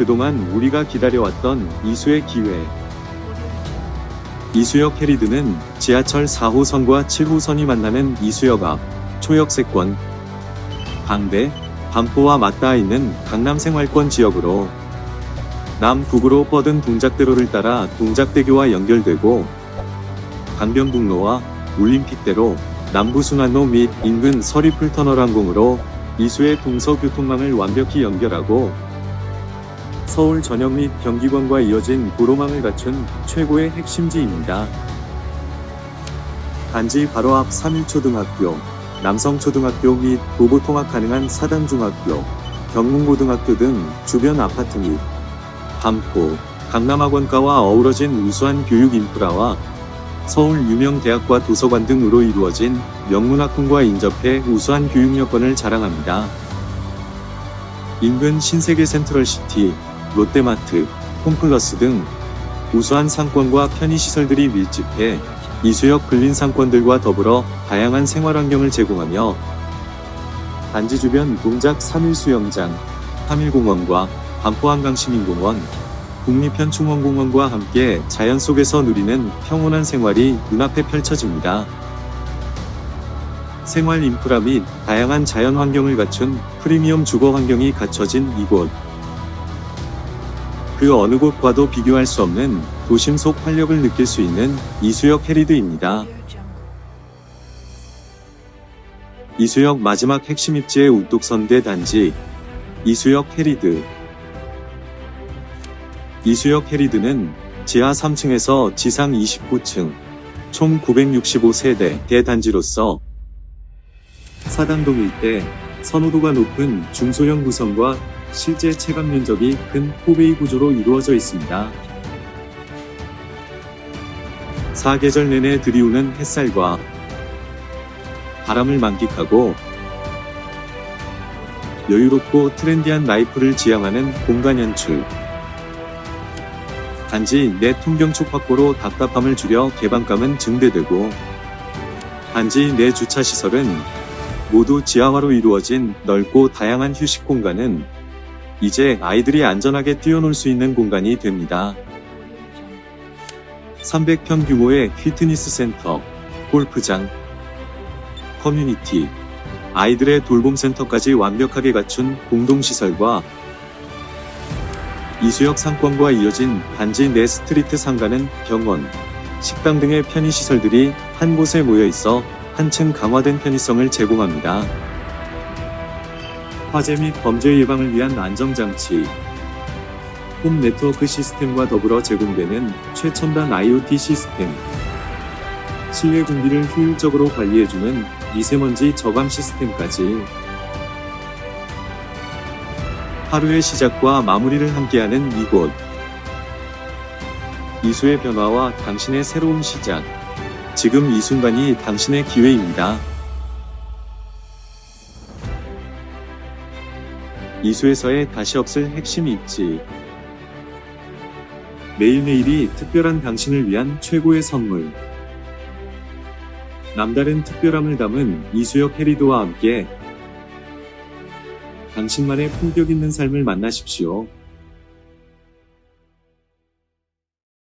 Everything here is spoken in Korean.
그동안 우리가 기다려왔던 이수의 기회. 이수역 해리드는 지하철 4호선과 7호선이 만나는 이수역 앞 초역세권 강대 반포와 맞닿아 있는 강남 생활권 지역으로 남북으로 뻗은 동작대로를 따라 동작대교와 연결되고 강변북로와 올림픽대로 남부순환로 및 인근 서리풀터널 항공으로 이수의 동서교통망을 완벽히 연결하고 서울 전역 및 경기권과 이어진 도로망을 갖춘 최고의 핵심지입니다. 단지 바로 앞 3일초등학교, 남성초등학교 및 도보통학 가능한 사단중학교, 경문고등학교 등 주변 아파트 및 반포, 강남학원가와 어우러진 우수한 교육 인프라와 서울 유명 대학과 도서관 등으로 이루어진 명문학군과 인접해 우수한 교육 여건을 자랑합니다. 인근 신세계 센트럴시티, 롯데마트, 홈플러스 등 우수한 상권과 편의시설들이 밀집해 이수역 근린 상권들과 더불어 다양한 생활환경을 제공하며 단지 주변 동작 3일 수영장, 3일공원과 반포한강시민공원, 국립현충원공원과 함께 자연 속에서 누리는 평온한 생활이 눈앞에 펼쳐집니다. 생활 인프라 및 다양한 자연 환경을 갖춘 프리미엄 주거 환경이 갖춰진 이곳. 그 어느 곳과도 비교할 수 없는 도심 속 활력을 느낄 수 있는 이수역 해리드입니다. 이수역 마지막 핵심 입지의 우뚝선대 단지 이수역 해리드 이수역 해리드는 지하 3층에서 지상 29층 총 965세대 대단지로서 사당동 일대 선호도가 높은 중소형 구성과 실제 체감 면적이 큰 포베이 구조로 이루어져 있습니다. 사계절 내내 들이우는 햇살과 바람을 만끽하고 여유롭고 트렌디한 라이프를 지향하는 공간 연출. 단지 내 통경축 확보로 답답함을 줄여 개방감은 증대되고 단지 내 주차 시설은 모두 지하화로 이루어진 넓고 다양한 휴식 공간은 이제 아이들이 안전하게 뛰어놀 수 있는 공간이 됩니다. 300평 규모의 피트니스 센터, 골프장, 커뮤니티, 아이들의 돌봄 센터까지 완벽하게 갖춘 공동시설과 이수역 상권과 이어진 단지 내 스트리트 상가는 병원, 식당 등의 편의시설들이 한 곳에 모여 있어 한층 강화된 편의성을 제공합니다. 화재 및 범죄 예방을 위한 안정장치, 홈 네트워크 시스템과 더불어 제공되는 최첨단 IoT 시스템, 실내 공기를 효율적으로 관리해주는 미세먼지 저감 시스템까지 하루의 시작과 마무리를 함께하는 이곳. 이수의 변화와 당신의 새로운 시작. 지금 이 순간이 당신의 기회입니다. 이수에서의 다시 없을 핵심 입지. 매일매일이 특별한 당신을 위한 최고의 선물. 남다른 특별함을 담은 이수역 해리도와 함께 당신만의 품격 있는 삶을 만나십시오.